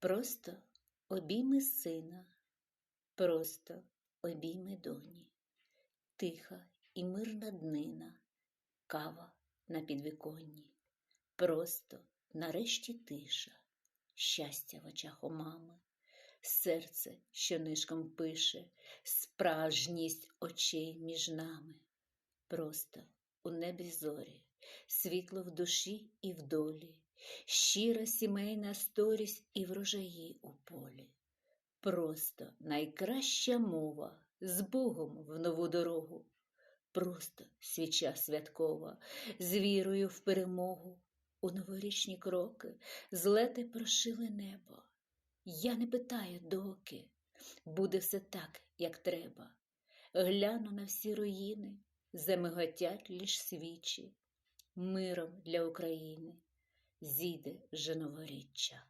Просто обійми сина, просто обійми доні, тиха і мирна днина, кава на підвіконні, просто нарешті тиша, щастя в очах у мами, серце, що нишком пише, справжність очей між нами, просто у небі зорі, світло в душі і в долі, щира сімейна сторість і врожаї у полі. Просто найкраща мова з Богом в нову дорогу, просто свіча святкова, з вірою в перемогу. У новорічні кроки злети прошили небо. Я не питаю доки, буде все так, як треба. Гляну на всі руїни, замиготять лиш свічі, миром для України зійде вже новоріччя.